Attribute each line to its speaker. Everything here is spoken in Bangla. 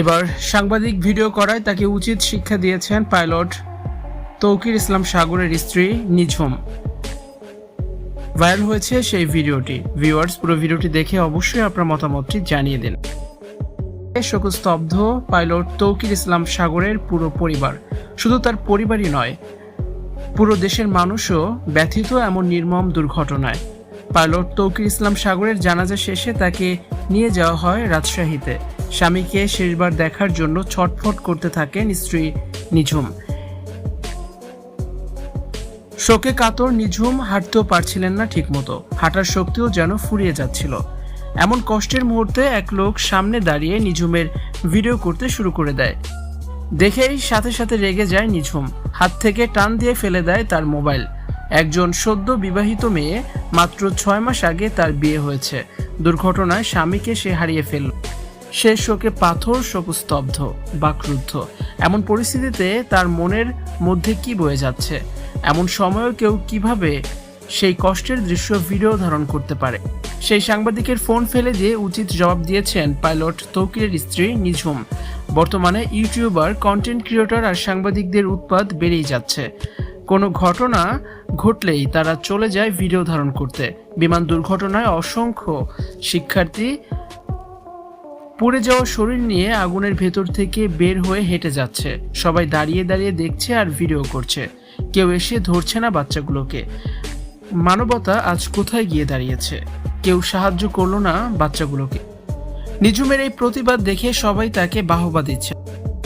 Speaker 1: এবার সাংবাদিক ভিডিও করায় তাকে উচিত শিক্ষা দিয়েছেন পাইলট তৌকির ইসলাম সাগরের স্ত্রী নিঝুম। ভাইরাল হয়েছে সেই ভিডিওটি। ভিউয়ার্স, পুরো ভিডিওটি দেখে অবশ্যই আপনার মতামতটি জানিয়ে দিন। শোকস্তব্ধ পাইলট তৌকির ইসলাম সাগরের পুরো পরিবার। শুধু তার পরিবারই নয় পুরো দেশের মানুষও ব্যথিত এমন নির্মম দুর্ঘটনায়। পাইলট তৌকির ইসলাম সাগরের জানাজা শেষে তাকে নিয়ে যাওয়া হয় রাজশাহীতে। স্বামীকে শেষবার দেখার জন্য ছটফট করতে থাকেন স্ত্রী নিঝুম। শোকে কাতর নিঝুম হাঁটতেও পারছিলেন না ঠিকমতো। হাঁটার শক্তিও যেন ফুরিয়ে যাচ্ছিল। এমন কষ্টের মুহূর্তে এক লোক সামনে দাঁড়িয়ে নিঝুমের ভিডিও করতে শুরু করে দেয়। দেখেই সাথে সাথে রেগে যায় নিঝুম। হাত থেকে টান দিয়ে ফেলে দেয় তার মোবাইল। একজন সদ্য বিবাহিত মেয়ে মাত্র ছয় মাস আগে তার বিয়ে হয়েছে। দুর্ঘটনায় স্বামীকে সে হারিয়ে ফেলল। সে শোকে পাথর শোকস্তব্ধ বা ক্রুদ্ধ এমন পরিস্থিতিতে তার মনের মধ্যে কি বয়ে যাচ্ছে? এমন সময়ও কেউ কীভাবে সেই কষ্টের দৃশ্য ভিডিও ধারণ করতে পারে? সেই সাংবাদিকের ফোন ফেলে দিয়ে উচিত জবাব দিয়েছেন পাইলট তৌকিরের স্ত্রী নিঝুম। বর্তমানে ইউটিউবার কন্টেন্ট ক্রিয়েটর আর সাংবাদিকদের উৎপাদ বেড়েই যাচ্ছে। কোনো ঘটনা ঘটলেই তারা চলে যায় ভিডিও ধারণ করতে। বিমান দুর্ঘটনায় অসংখ্য শিক্ষার্থী পুড়ে যাওয়া শরীর নিয়ে আগুনের ভেতর থেকে বের হয়ে হেঁটে যাচ্ছে। সবাই দাঁড়িয়ে দাঁড়িয়ে দেখছে আর ভিডিও করছে। কেউ এসে ধরছে না বাচ্চাগুলোকে। মানবতা আজ কোথায় গিয়ে দাঁড়িয়েছে? কেউ সাহায্য করল না বাচ্চাগুলোকে। নিঝুমের এই প্রতিবাদ দেখে সবাই তাকে বাহবা দিচ্ছে।